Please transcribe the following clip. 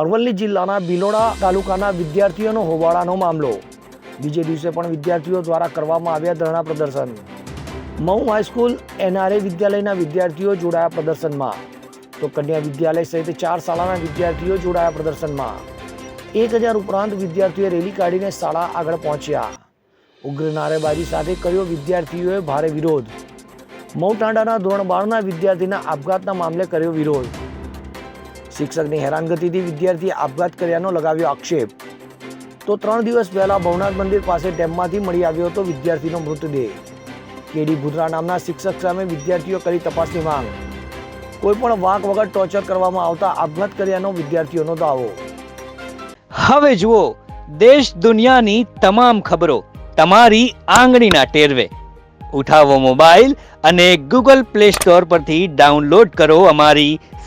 અરવલ્લી જિલ્લાના બિલોડા તાલુકાના વિદ્યાર્થીઓનો હોબાળાનો મામલો. બીજે દિવસે પણ વિદ્યાર્થીઓ દ્વારા કરવામાં આવ્યા ધરણા પ્રદર્શન. મઉ હાઈસ્કૂલ એનઆરએ વિદ્યાલયના વિદ્યાર્થીઓ જોડાયા પ્રદર્શનમાં. તો કન્યા વિદ્યાલય સહિત ચાર શાળાના વિદ્યાર્થીઓ જોડાયા પ્રદર્શનમાં. એક હજાર ઉપરાંત વિદ્યાર્થીઓએ રેલી કાઢીને શાળા આગળ પહોંચ્યા. ઉગ્ર નારેબાજી સાથે કર્યો વિદ્યાર્થીઓએ ભારે વિરોધ. મઉટાંડાના ધોરણ બારના વિદ્યાર્થીના આપઘાતના મામલે કર્યો વિરોધ. શિક્ષકની હેરાનગતિથી વિદ્યાર્થીએ આપઘાત કર્યાનો લગાવ્યો આક્ષેપ. તો ત્રણ દિવસ પહેલા ભવનાથ મંદિર પાસે ડેમમાંથી મળી આવ્યો હતો વિદ્યાર્થીનો મૃતદેહ. કેડી ભૂતરા નામના શિક્ષક સામે વિદ્યાર્થીઓ કરી તપાસની માંગ. કોઈપણ વાંક વગર ટોર્ચર કરવામાં આવતા આપઘાત કર્યાનો વિદ્યાર્થીઓનો દાવો. હવે જુઓ, દેશ દુનિયાની તમામ ખબરો તમારી આંગળીના ટેરવે. ઉઠાવો મોબાઈલ અને ગૂગલ પ્લે સ્ટોર પરથી ડાઉનલોડ કરો અમારી